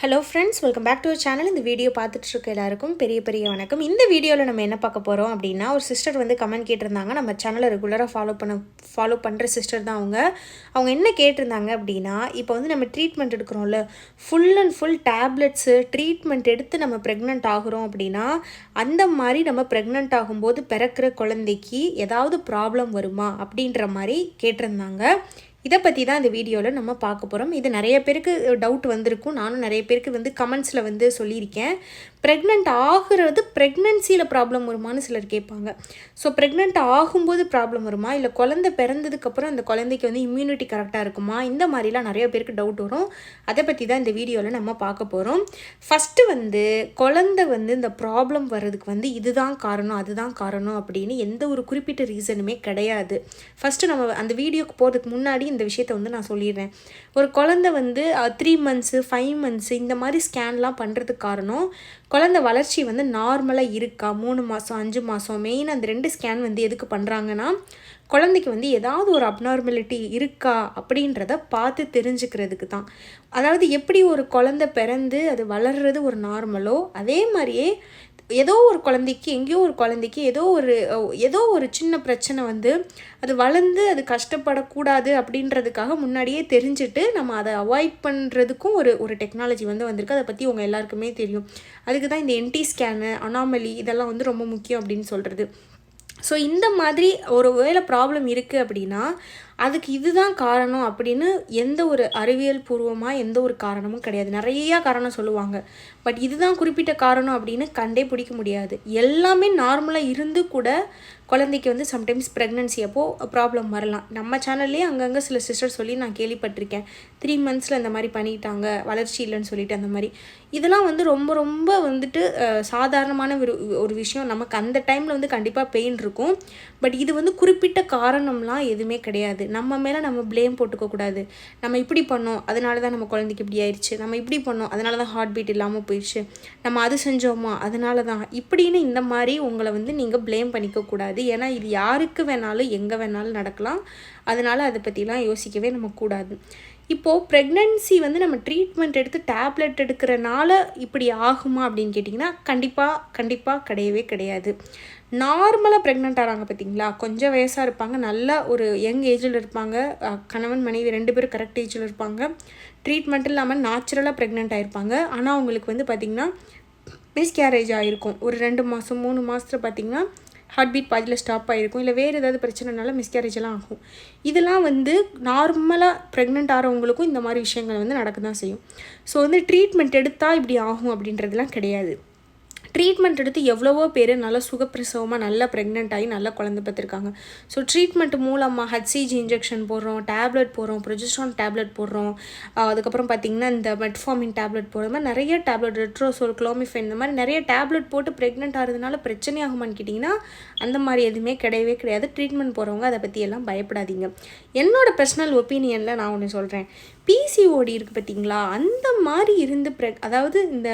Hello friends welcome back to channel இந்த video பார்த்துட்ருக்க எல்லாருக்கும் பெரிய பெரிய வணக்கம். இந்த வீடியோவில் நம்ம என்ன பார்க்க போகிறோம் அப்படின்னா ஒரு சிஸ்டர் வந்து கமெண்ட் கேட்டிருந்தாங்க. நம்ம சேனலை ரெகுலராக ஃபாலோ பண்ண ஃபாலோ பண்ணுற சிஸ்டர் தான் அவங்க. அவங்க என்ன கேட்டிருந்தாங்க அப்படின்னா இப்போ வந்து நம்ம treatment எடுக்கிறோம்ல full and full tablets treatment எடுத்து நம்ம ப்ரெக்னென்ட் ஆகுறோம் அப்படின்னா அந்த மாதிரி நம்ம ப்ரெக்னென்ட் ஆகும்போது பிறக்கிற குழந்தைக்கு ஏதாவது ப்ராப்ளம் வருமா அப்படின்ற மாதிரி கேட்டிருந்தாங்க. இதை பற்றி தான் இந்த வீடியோவில் நம்ம பார்க்க போகிறோம் இது நிறைய பேருக்கு டவுட் வந்திருக்கும். நானும் நிறைய பேருக்கு வந்து கமெண்ட்ஸில் வந்து சொல்லியிருக்கேன். ப்ரெக்னென்ட் ஆகுறது ப்ரெக்னென்சியில் ப்ராப்ளம் வருமான்னு சிலர் கேட்பாங்க. ஸோ ப்ரெக்னென்ட் ஆகும்போது ப்ராப்ளம் வருமா? இல்லை குழந்தை பிறந்ததுக்கப்புறம் அந்த குழந்தைக்கு வந்து இம்யூனிட்டி கரெக்டாக இருக்குமா? இந்த மாதிரிலாம் நிறைய பேருக்கு டவுட் வரும். அதை பற்றி தான் இந்த வீடியோவில் நம்ம பார்க்க போகிறோம் ஃபஸ்ட்டு வந்து குழந்தை வந்து இந்த ப்ராப்ளம் வர்றதுக்கு வந்து இதுதான் காரணம் அதுதான் காரணம் அப்படின்னு எந்த ஒரு குறிப்பிட்ட ரீசனுமே கிடையாது. ஃபஸ்ட்டு நம்ம அந்த வீடியோக்கு போகிறதுக்கு முன்னாடி இந்த விஷயத்த வந்து நான் சொல்லிடுறேன். ஒரு குழந்தை வந்து த்ரீ மந்த்ஸு ஃபைவ் மந்த்ஸு இந்த மாதிரி ஸ்கேன்லாம் பண்ணுறதுக்கு காரணம் குழந்தை வளர்ச்சி வந்து நார்மலாக இருக்கா? மூணு மாதம் அஞ்சு மாதம் மெயின் அந்த ரெண்டு ஸ்கேன் வந்து எதுக்கு பண்ணுறாங்கன்னா குழந்தைக்கு வந்து ஏதாவது ஒரு அப்நார்மலிட்டி இருக்கா அப்படின்றத பார்த்து தெரிஞ்சுக்கிறதுக்கு தான். அதாவது எப்படி ஒரு குழந்தை பிறந்து அது வளர்றது ஒரு நார்மலோ அதே மாதிரியே ஏதோ ஒரு குழந்தைக்கு எங்கேயோ ஒரு குழந்தைக்கு ஏதோ ஒரு ஏதோ ஒரு சின்ன பிரச்சனை வந்து அது வளர்ந்து அது கஷ்டப்படக்கூடாது அப்படின்றதுக்காக முன்னாடியே தெரிஞ்சுட்டு நம்ம அதை அவாய்ட் பண்ணுறதுக்கும் ஒரு ஒரு டெக்னாலஜி வந்து வந்திருக்கு. அதை பற்றி உங்கள் எல்லாருக்குமே தெரியும். அதுக்கு தான் இந்த என்டி ஸ்கேனு அனாமலி இதெல்லாம் வந்து ரொம்ப முக்கியம் அப்படின்னு சொல்கிறது ஸோ இந்த மாதிரி ஒரு வேலை ப்ராப்ளம் இருக்குது அப்படின்னா அதுக்கு இதுதான் காரணம் அப்படின்னு எந்த ஒரு அறிவியல் பூர்வமாக எந்த ஒரு காரணமும் கிடையாது. நிறையா காரணம் சொல்லுவாங்க. பட் இதுதான் குறிப்பிட்ட காரணம் அப்படின்னு கண்டே பிடிக்க முடியாது. எல்லாமே நார்மலாக இருந்து கூட குழந்தைக்கு வந்து சம்டைம்ஸ் ப்ரெக்னன்சி அப்போது ப்ராப்ளம் வரலாம். நம்ம சேனல்லே அங்கங்கே சில சிஸ்டர் சொல்லி நான் கேள்விப்பட்டிருக்கேன். த்ரீ மந்த்ஸில் இந்த மாதிரி பண்ணிட்டாங்க வளர்ச்சி இல்லைன்னு சொல்லிட்டு அந்த மாதிரி. இதெல்லாம் வந்து ரொம்ப ரொம்ப வந்துட்டு சாதாரணமான ஒரு ஒரு விஷயம். நமக்கு அந்த டைமில் வந்து கண்டிப்பாக பெயின் இருக்கும். பட் இது வந்து குறிப்பிட்ட காரணம்லாம் எதுவுமே கிடையாது. நம்ம மேலே நம்ம ப்ளேம் போட்டுக்கக்கூடாது நம்ம இப்படி பண்ணோம் அதனால தான் நம்ம குழந்தைக்கு இப்படி ஆயிடுச்சு நம்ம இப்படி பண்ணோம் அதனால தான் ஹார்ட் பீட் இல்லாமல் போயிடுச்சு நம்ம அது செஞ்சோமா அதனால தான் இப்படின்னு இந்த மாதிரி உங்களை வந்து நீங்கள் ப்ளேம் பண்ணிக்கக்கூடாது ஏன்னா இது யாருக்கு வேணாலும் எங்கே வேணாலும் நடக்கலாம். அதனால் அதை பற்றிலாம் யோசிக்கவே நம்ம கூடாது. இப்போது ப்ரெக்னென்சி வந்து நம்ம ட்ரீட்மெண்ட் எடுத்து டேப்லெட் எடுக்கிறனால இப்படி ஆகுமா அப்படின்னு கேட்டிங்கன்னா கண்டிப்பாக கண்டிப்பாக கிடையவே கிடையாது. நார்மலாக ப்ரெக்னென்ட் ஆகிறாங்க பார்த்தீங்களா கொஞ்சம் வயசாக இருப்பாங்க. நல்ல ஒரு யங் ஏஜில் இருப்பாங்க. கணவன் மனைவி ரெண்டு பேரும் கரெக்ட் ஏஜில் இருப்பாங்க. ட்ரீட்மெண்ட் இல்லாமல் நேச்சுரலாக ப்ரெக்னென்ட் ஆகிருப்பாங்க ஆனால் அவங்களுக்கு வந்து பார்த்திங்கன்னா மிஸ்கேரேஜ் ஆகிருக்கும் ஒரு ரெண்டு மாதம் மூணு மாதத்தில் பார்த்திங்கன்னா ஹார்ட் பீட் பாதியில் ஸ்டாப் ஆகிருக்கும் இல்லை வேறு ஏதாவது பிரச்சனைனால மிஸ்கேரேஜ் எல்லாம் ஆகும். இதெல்லாம் வந்து நார்மலாக ப்ரெக்னென்ட் ஆகிறவங்களுக்கும் இந்த மாதிரி விஷயங்கள் வந்து நடக்க தான் செய்யும். ஸோ வந்து ட்ரீட்மெண்ட் எடுத்தால் இப்படி ஆகும் அப்படின்றதுலாம் கிடையாது. ட்ரீட்மெண்ட் எடுத்து எவ்வளவோ பேர் நல்லா சுகப்பிரசவமாக நல்லா ப்ரெக்னென்ட் ஆகி நல்லா குழந்தை பார்த்துருக்காங்க ஸோ ட்ரீட்மெண்ட் மூலமாக ஹச்சிஜி இன்ஜெக்ஷன் போடுறோம் டேப்லெட் போடுறோம் ப்ரொஜிஸ்ட்ரான் டேப்லெட் போடுறோம். அதுக்கப்புறம் பார்த்திங்கன்னா இந்த மெட்ஃபார்மின் டேப்லெட் போடுற மாதிரி நிறைய டேப்லெட் ரெட்ரோசோல் குளோமிஃபைன் இந்த மாதிரி நிறைய டேப்லெட் போட்டு ப்ரெக்னென்ட் ஆகிறதுனால பிரச்சனை ஆகுமான்னு கேட்டிங்கன்னா அந்த மாதிரி எதுவுமே கிடையவே கிடையாது. ட்ரீட்மெண்ட் போகிறவங்க அதை பற்றி எல்லாம் பயப்படாதீங்க. என்னோட பர்சனல் ஒப்பீனியனில் நான் ஒன்று சொல்கிறேன் பிசிஓடி இருக்குது பார்த்தீங்களா அந்த மாதிரி இருந்து ப்ரெக் அதாவது இந்த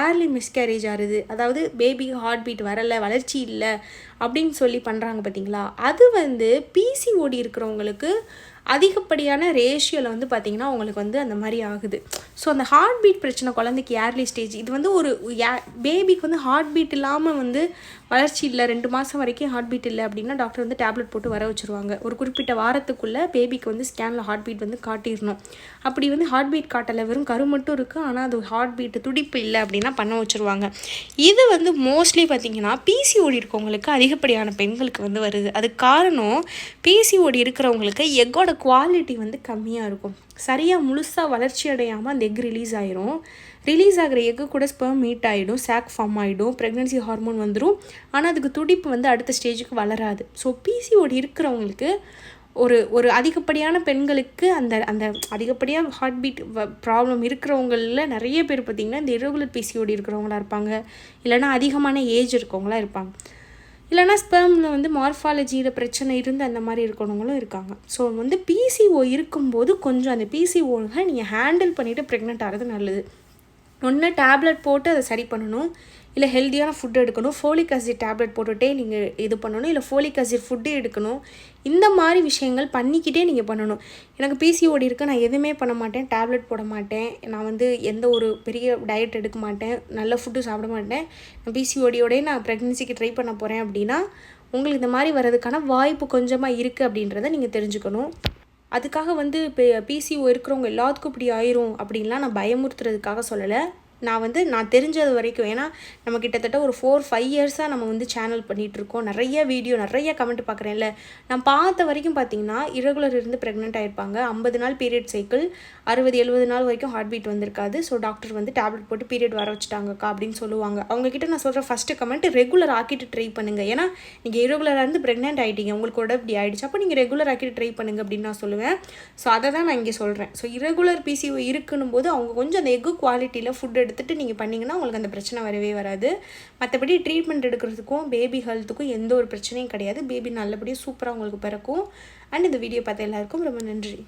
ஏர்லி மிஸ்கேரேஜ் ஆகுது அதாவது பேபிக்கு ஹார்ட் பீட் வரலை வளர்ச்சி இல்லை அப்படின்னு சொல்லி பண்ணுறாங்க பார்த்தீங்களா அது வந்து பிசிஓடி இருக்கிறவங்களுக்கு அதிகப்படியான ரேஷியோவில் வந்து பார்த்திங்கன்னா அவங்களுக்கு வந்து அந்த மாதிரி ஆகுது. ஸோ அந்த ஹார்ட் பீட் பிரச்சனை குழந்தைக்கு ஏர்லி ஸ்டேஜ் இது வந்து ஒரு பேபிக்கு வந்து ஹார்ட் பீட் இல்லாமல் வந்து வளர்ச்சி இல்லை ரெண்டு மாதம் வரைக்கும் ஹார்ட் பீட் இல்லை அப்படின்னா டாக்டர் வந்து டேப்லெட் போட்டு வர வச்சுருவாங்க. ஒரு குறிப்பிட்ட வாரத்துக்குள்ளே பேபிக்கு வந்து ஸ்கேனில் ஹார்ட் பீட் வந்து காட்டிடணும். அப்படி வந்து ஹார்ட் பீட் காட்டலை வெறும் கரு மட்டும் இருக்குது ஆனால் அது ஹார்ட் பீட்டு துடிப்பு இல்லை அப்படின்னா பண்ண வச்சுருவாங்க. இது வந்து மோஸ்ட்லி பார்த்திங்கன்னா பிசிஓடி இருக்கவங்களுக்கு அதிகப்படியான பெண்களுக்கு வந்து வருது. அதுக்கு காரணம் பிசிஓடி இருக்கிறவங்களுக்கு எக்கோட குவாலிட்டி வந்து கம்மியாக இருக்கும். சரியாக முழுசாக வளர்ச்சி அடையாமல் அந்த எக் ரிலீஸ் ஆயிரும். ரிலீஸ் ஆகிற எக்கு கூட ஸ்பெர்ம் மீட் ஆகிடும் சாக் ஃபார்ம் ஆகிடும் ப்ரெக்னென்சி ஹார்மோன் வந்துடும் ஆனால் அதுக்கு துடிப்பு வந்து அடுத்த ஸ்டேஜுக்கு வளராது. ஸோ பிசிஓடி இருக்கிறவங்களுக்கு ஒரு ஒரு அதிகப்படியான பெண்களுக்கு அந்த அந்த அதிகப்படியாக ஹார்ட் பீட் ப்ராப்ளம் இருக்கிறவங்களில் நிறைய பேர் பார்த்திங்கன்னா இந்த இரகுலர் பிசிஓடி இருக்கிறவங்களா இருப்பாங்க. இல்லைனா அதிகமான ஏஜ் இருக்கவங்களா இருப்பாங்க. இல்லைனா ஸ்பெர்மில் வந்து மார்ஃபாலஜியில் பிரச்சனை இருந்து அந்த மாதிரி இருக்கணுங்களும் இருக்காங்க. ஸோ வந்து பிசிஓ இருக்கும்போது கொஞ்சம் அந்த பிசிஓவை நீங்கள் ஹேண்டில் பண்ணிவிட்டு ப்ரெக்னென்ட் ஆகிறது நல்லது. ஒன்று டேப்லெட் போட்டு அதை சரி பண்ணணும். இல்லை ஹெல்த்தியான ஃபுட்டு எடுக்கணும். ஃபோலிக் ஆசிட் டேப்லெட் போட்டுகிட்டே நீங்கள் இது பண்ணணும். இல்லை ஃபோலிக் ஆசிட் ஃபுட்டு எடுக்கணும். இந்த மாதிரி விஷயங்கள் பண்ணிக்கிட்டே நீங்கள் பண்ணணும். எனக்கு பிசிஓடி இருக்குது நான் எதுவுமே பண்ண மாட்டேன். டேப்லெட் போட மாட்டேன். நான் வந்து எந்த ஒரு பெரிய டயட் எடுக்க மாட்டேன். நல்ல ஃபுட்டு சாப்பிட மாட்டேன். நான் பிசிஓடியோடய நான் ப்ரெக்னென்சிக்கு ட்ரை பண்ண போகிறேன் அப்படின்னா உங்களுக்கு இந்த மாதிரி வர்றதுக்கான வாய்ப்பு கொஞ்சமாக இருக்குது அப்படின்றத நீங்கள் தெரிஞ்சுக்கணும். அதுக்காக வந்து இப்போ பிசிஓ இருக்கிறவங்க எல்லாத்துக்கும் இப்படி ஆயிரும் அப்படின்லாம் நான் பயமுறுத்துறதுக்காக சொல்லலை. நான் வந்து நான் தெரிஞ்சது வரைக்கும் ஏன்னா நம்ம கிட்டத்தட்ட ஒரு ஃபோர் ஃபைவ் இயர்ஸாக நம்ம வந்து சேனல் பண்ணிகிட்ருக்கோம் நிறைய வீடியோ நிறைய கமெண்ட் பார்க்குறேன்ல. நான் பார்த்த வரைக்கும் பார்த்தீங்கன்னா இரகுலர் இருந்து ப்ரெக்னென்ட் ஆகிருப்பாங்க ஐம்பது நாள் பீரியட் சைக்கிள் அறுபது எழுபது நாள் வரைக்கும் ஹார்ட் பீட் வந்திருக்காது. ஸோ டாக்டர் வந்து டேப்லெட் போட்டு பீரியட் வர வச்சுட்டாங்கக்கா அப்படின்னு சொல்லுவாங்க. அவங்கக்கிட்ட நான் சொல்கிற ஃபஸ்ட்டு கமெண்ட் ரெகுலர் ஆக்கிட்டு ட்ரை பண்ணுங்கள் ஏன்னா நீங்கள் இரகுலராக இருந்து ப்ரெக்னென்ட் ஆகிட்டீங்க உங்களுக்கு உடம்பு ஆகிடுச்சு அப்போ நீங்கள் ரெகுலர் ஆக்கிட்டு ட்ரை பண்ணுங்க அப்படின்னு நான் சொல்லுவேன். ஸோ அதை தான் நான் இங்கே சொல்கிறேன் ஸோ இரகுலர் பிசிஓ இருக்குன்னும் போது அவங்க கொஞ்சம் அந்த எக்கு குவாலிட்டியில் ஃபுட் எடுத்துகிட்டு நீங்கள் பண்ணிங்கன்னா உங்களுக்கு அந்த பிரச்சனை வரவே வராது. மற்றபடி ட்ரீட்மெண்ட் எடுக்கிறதுக்கும் பேபி ஹெல்த்துக்கும் எந்த ஒரு பிரச்சனையும் கிடையாது. பேபி நல்லபடியாக சூப்பராக உங்களுக்கு பிறக்கும். அண்ட் இந்த வீடியோ பார்த்த எல்லாருக்கும் ரொம்ப நன்றி.